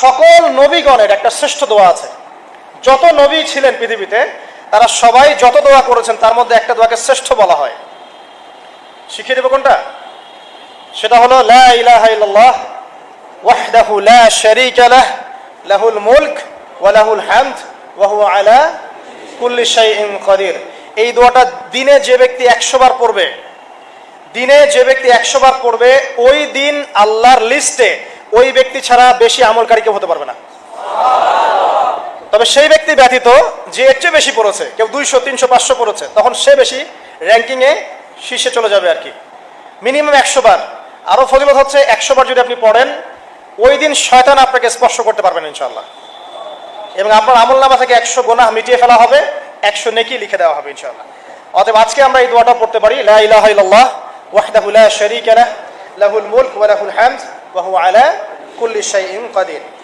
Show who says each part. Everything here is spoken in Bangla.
Speaker 1: সকল নবীগণের একটা শ্রেষ্ঠ দোয়া আছে। যত নবী ছিলেন পৃথিবীতে, তারা সবাই যত দোয়া করেছেন, তার মধ্যে একটা দোয়াকে শ্রেষ্ঠ বলা হয়। শিখিয়ে দেবো কোনটা? সেটা হলো, লা ইলাহা ইল্লাল্লাহ, ওয়াহদাহু লা শারীকা লাহ, লাহুল মুলক ওয়া লাহুল হামদ, ওয়া হুয়া আলা কুল্লি শাইইন কাদির। এই দোয়াটা দিনে যে ব্যক্তি 100 বার পড়বে, দিনে যে ব্যক্তি 100 বার পড়বে, ওই দিন আল্লাহর লিস্টে ওই ব্যক্তি ছাড়া বেশি আমলকারী কেউ হতে পারবে না। তবে সেই ব্যক্তি ব্যতীত যে এর চেয়ে বেশি পড়েছে, কেউ দুইশো, তিনশো, পাঁচশো পড়েছে, তখন সে বেশি র্যাঙ্কিংয়ে শীর্ষে চলে যাবে আর কি। মিনিমাম একশো বার। আরও ফজিলত হচ্ছে একশো বার যদি আপনি পড়েন, ওই দিন শয়তান আপনাকে স্পর্শ করতে পারবেন ইনশাল্লাহ এবং আপনার আমল নামা থেকে একশো গোনা মিটিয়ে ফেলা হবে, একশো নেকি লিখে দেওয়া হবে ইনশাল্লাহ অতএব আজকে আমরা এই দোয়াটা পড়তে পারি, লা ইলাহা ইল্লাল্লাহ, ওয়াহদাহু লা লাহুল মুলক ওয়া হামদ। ওয়া হুয়া আলা কুল্লি শাইইন কাদির